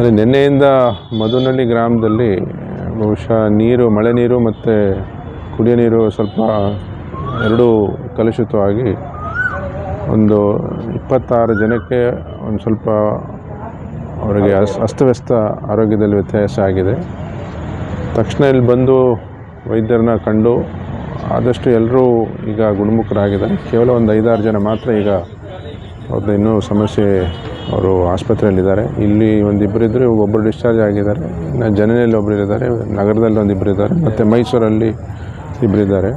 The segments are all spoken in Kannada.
ಅಂದರೆ ನಿನ್ನೆಯಿಂದ ಮಧುನಳ್ಳಿ ಗ್ರಾಮದಲ್ಲಿ ಬಹುಶಃ ನೀರು, ಮಳೆ ನೀರು ಮತ್ತು ಕುಡಿಯೋ ನೀರು ಸ್ವಲ್ಪ ಎರಡೂ ಕಲುಷಿತವಾಗಿ ಒಂದು ಇಪ್ಪತ್ತಾರು ಜನಕ್ಕೆ ಒಂದು ಸ್ವಲ್ಪ ಅವರಿಗೆ ಅಸ್, ಅಸ್ತವ್ಯಸ್ತ ಆರೋಗ್ಯದಲ್ಲಿ ವ್ಯತ್ಯಾಸ ಆಗಿದೆ. ತಕ್ಷಣ ಇಲ್ಲಿ ಬಂದು ವೈದ್ಯರನ್ನ ಕಂಡು ಆದಷ್ಟು ಎಲ್ಲರೂ ಈಗ ಗುಣಮುಖರಾಗಿದ್ದಾರೆ. ಕೇವಲ ಒಂದು ಐದಾರು ಜನ ಮಾತ್ರ ಈಗ ಅವ್ರದ್ದು ಇನ್ನೂ ಸಮಸ್ಯೆ ಅವರು ಆಸ್ಪತ್ರೆಯಲ್ಲಿದ್ದಾರೆ. ಇಲ್ಲಿ ಒಂದಿಬ್ಬರು ಇದ್ದರೆ ಒಬ್ಬರು ಡಿಸ್ಚಾರ್ಜ್ ಆಗಿದ್ದಾರೆ. ಇನ್ನು ಜನನೆಯಲ್ಲಿ ಒಬ್ಬರು ಇದ್ದಾರೆ. ನಗರದಲ್ಲಿ ಒಂದಿಬ್ಬರು ಇದ್ದಾರೆ. ಮತ್ತು ಮೈಸೂರಲ್ಲಿ ಇಬ್ಬರು ಇದ್ದಾರೆ.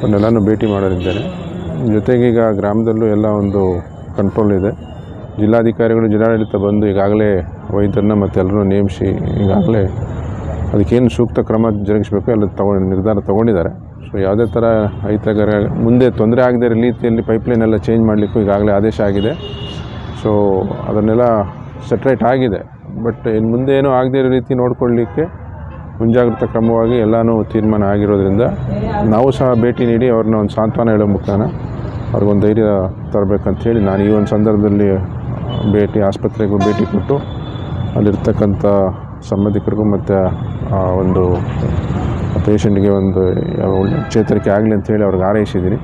ಅವನ್ನೆಲ್ಲನೂ ಭೇಟಿ ಮಾಡಲಿದ್ದೇನೆ ಜೊತೆಗೆ ಈಗ ಗ್ರಾಮದಲ್ಲೂ ಎಲ್ಲ ಒಂದು ಕಂಟ್ರೋಲ್ ಇದೆ. ಜಿಲ್ಲಾಧಿಕಾರಿಗಳು, ಜಿಲ್ಲಾಡಳಿತ ಬಂದು ಈಗಾಗಲೇ ವೈದ್ಯರನ್ನ ಮತ್ತು ಎಲ್ಲರೂ ನೇಮಿಸಿ ಈಗಾಗಲೇ ಅದಕ್ಕೇನು ಸೂಕ್ತ ಕ್ರಮ ಜರುಗಿಸಬೇಕು, ಎಲ್ಲ ತಗೊಂಡು ನಿರ್ಧಾರ ತೊಗೊಂಡಿದ್ದಾರೆ. ಸೊ ಯಾವುದೇ ಥರ ಐತಗಾರ ಮುಂದೆ ತೊಂದರೆ ಆಗದೇ ರೀತಿಯಲ್ಲಿ ಪೈಪ್ಲೈನ್ ಎಲ್ಲ ಚೇಂಜ್ ಮಾಡಲಿಕ್ಕೂ ಈಗಾಗಲೇ ಆದೇಶ ಆಗಿದೆ. ಸೊ ಅದನ್ನೆಲ್ಲ ಸೆಟ್ರೇಟ್ ಆಗಿದೆ. ಬಟ್ ಇನ್ನು ಮುಂದೆ ಏನೂ ಆಗದೇ ಇರೋ ರೀತಿ ನೋಡ್ಕೊಳ್ಳಿಕ್ಕೆ ಮುಂಜಾಗ್ರತಾ ಕ್ರಮವಾಗಿ ಎಲ್ಲನೂ ತೀರ್ಮಾನ ಆಗಿರೋದ್ರಿಂದ ನಾವು ಸಹ ಭೇಟಿ ನೀಡಿ ಅವ್ರನ್ನ ಒಂದು ಸಾಂತ್ವನ ಹೇಳೋ ಮುಖಾನ ಅವ್ರಿಗೊಂದು ಧೈರ್ಯ ತರಬೇಕಂತೇಳಿ ನಾನು ಈ ಒಂದು ಸಂದರ್ಭದಲ್ಲಿ ಭೇಟಿ, ಆಸ್ಪತ್ರೆಗೂ ಭೇಟಿ ಕೊಟ್ಟು ಅಲ್ಲಿರ್ತಕ್ಕಂಥ ಸಂಬಂಧಿಕರಿಗೂ ಮತ್ತು, ಆ, ಒಂದು ಪೇಷಂಟ್ಗೆ ಒಂದು ಚೇತರಿಕೆ ಆಗಲಿ ಅಂತೇಳಿ ಅವ್ರಿಗೆ ಹಾರೈಸಿದ್ದೀನಿ.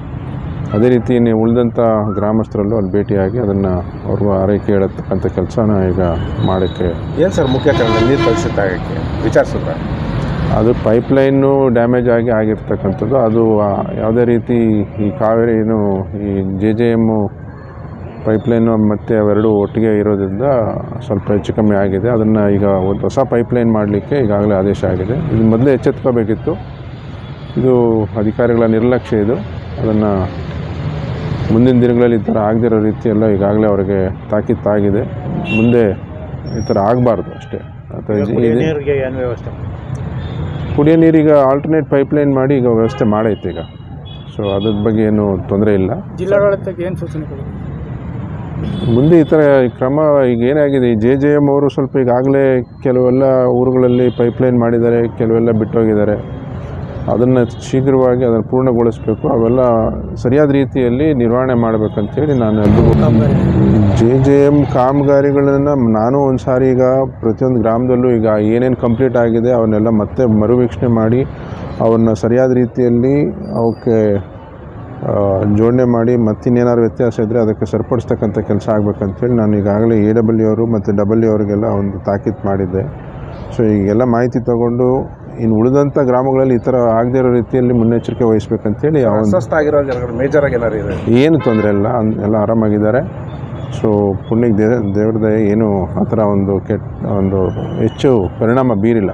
ಅದೇ ರೀತಿ ನೀವು ಉಳಿದಂಥ ಗ್ರಾಮಸ್ಥರಲ್ಲೂ ಅಲ್ಲಿ ಭೇಟಿಯಾಗಿ ಅದನ್ನು ಅವ್ರಿಗೂ ಆರೈಕೆ ಹೇಳತಕ್ಕಂಥ ಕೆಲಸನ ಈಗ ಮಾಡೋಕ್ಕೆ ಏನು ಸರ್ ಮುಖ್ಯ ಕಾರಣ ನೀರು ಆಗೋಕ್ಕೆ? ವಿಚಾರಿಸಿದ್ರ ಅದು ಪೈಪ್ಲೈನು ಡ್ಯಾಮೇಜ್ ಆಗಿ ಆಗಿರ್ತಕ್ಕಂಥದ್ದು. ಅದು ಯಾವುದೇ ರೀತಿ ಈ ಕಾವೇರಿ ಏನು ಈ ಜೆ ಜೆ ಎಮ್ಮು ಪೈಪ್ಲೈನು ಮತ್ತು ಅವೆರಡು ಒಟ್ಟಿಗೆ ಇರೋದ್ರಿಂದ ಸ್ವಲ್ಪ ಹೆಚ್ಚು ಕಮ್ಮಿ ಆಗಿದೆ. ಅದನ್ನು ಈಗ ಒಂದು ಹೊಸ ಪೈಪ್ಲೈನ್ ಮಾಡಲಿಕ್ಕೆ ಈಗಾಗಲೇ ಆದೇಶ ಆಗಿದೆ. ಇದು ಮೊದಲೇ ಎಚ್ಚೆತ್ಕೋಬೇಕಿತ್ತು. ಇದು ಅಧಿಕಾರಿಗಳ ನಿರ್ಲಕ್ಷ್ಯ ಇದು. ಅದನ್ನು ಮುಂದಿನ ದಿನಗಳಲ್ಲಿ ಈ ಥರ ಆಗದಿರೋ ರೀತಿ ಎಲ್ಲ ಈಗಾಗಲೇ ಅವರಿಗೆ ತಾಕೀತಾಗಿದೆ ಮುಂದೆ ಈ ಥರ ಆಗಬಾರ್ದು ಅಷ್ಟೇ. ಅಥವಾ ವ್ಯವಸ್ಥೆ? ಕುಡಿಯೋ ನೀರಿಗೆ ಆಲ್ಟರ್ನೇಟ್ ಪೈಪ್ಲೈನ್ ಮಾಡಿ ಈಗ ವ್ಯವಸ್ಥೆ ಮಾಡೈತೆ ಈಗ. ಸೊ ಅದ್ರ ಬಗ್ಗೆ ಏನು ತೊಂದರೆ ಇಲ್ಲ. ಜಿಲ್ಲಾಡಳಿತಕ್ಕೆ ಏನು ಸೂಚನೆ ಮುಂದೆ ಈ ಥರ ಕ್ರಮ ಈಗ ಏನಾಗಿದೆ? ಈ ಜೆ ಜೆ ಎಂ ಅವರು ಸ್ವಲ್ಪ ಈಗಾಗಲೇ ಕೆಲವೆಲ್ಲ ಊರುಗಳಲ್ಲಿ ಪೈಪ್ಲೈನ್ ಮಾಡಿದ್ದಾರೆ ಕೆಲವೆಲ್ಲ ಬಿಟ್ಟೋಗಿದ್ದಾರೆ. ಅದನ್ನು ಶೀಘ್ರವಾಗಿ ಅದನ್ನು ಪೂರ್ಣಗೊಳಿಸಬೇಕು. ಅವೆಲ್ಲ ಸರಿಯಾದ ರೀತಿಯಲ್ಲಿ ನಿರ್ವಹಣೆ ಮಾಡಬೇಕಂತೇಳಿ ನಾನು ಎಲ್ರಿಗೂ ಜೆ ಜೆ ಎಂ ಕಾಮಗಾರಿಗಳನ್ನು ನಾನು ಒಂದು ಸಾರಿ ಈಗ ಪ್ರತಿಯೊಂದು ಗ್ರಾಮದಲ್ಲೂ ಈಗ ಏನೇನು ಕಂಪ್ಲೀಟ್ ಆಗಿದೆ ಅವನ್ನೆಲ್ಲ ಮತ್ತೆ ಮರುವೀಕ್ಷಣೆ ಮಾಡಿ ಅವನ್ನ ಸರಿಯಾದ ರೀತಿಯಲ್ಲಿ ಅವಕ್ಕೆ ಜೋಡಣೆ ಮಾಡಿ ಮತ್ತಿನ್ನೇನಾದ್ರು ವ್ಯತ್ಯಾಸ ಇದ್ದರೆ ಅದಕ್ಕೆ ಸರಿಪಡಿಸ್ತಕ್ಕಂಥ ಕೆಲಸ ಆಗಬೇಕಂತೇಳಿ ನಾನು ಈಗಾಗಲೇ ಎ ಡಬ್ಲ್ಯೂ ಅವರು ಮತ್ತು ಡಬ್ಲ್ಯೂ ಅವರಿಗೆಲ್ಲ ಒಂದು ತಾಕೀತು ಮಾಡಿದ್ದೆ. ಸೊ ಈಗೆಲ್ಲ ಮಾಹಿತಿ ತಗೊಂಡು ಇನ್ನು ಉಳಿದಂಥ ಗ್ರಾಮಗಳಲ್ಲಿ ಈ ಥರ ಆಗದೇ ಇರೋ ರೀತಿಯಲ್ಲಿ ಮುನ್ನೆಚ್ಚರಿಕೆ ವಹಿಸ್ಬೇಕಂತೇಳಿ ಆಗಿರೋ ಜನಗಳು ಮೇಜರ್ ಆಗಿ ಏನಾರು ಇದೆ ಏನು ತೊಂದರೆ ಇಲ್ಲ. ಎಲ್ಲ ಆರಾಮಾಗಿದ್ದಾರೆ. ಸೊ ಪುಣ್ಯಕ್ಕೆ ದೇ ದೇವ್ರ ದಯೆ ಏನು ಆ ಥರ ಒಂದು ಕೆಟ್ಟ ಒಂದು ಹೆಚ್ಚು ಪರಿಣಾಮ ಬೀರಿಲ್ಲ.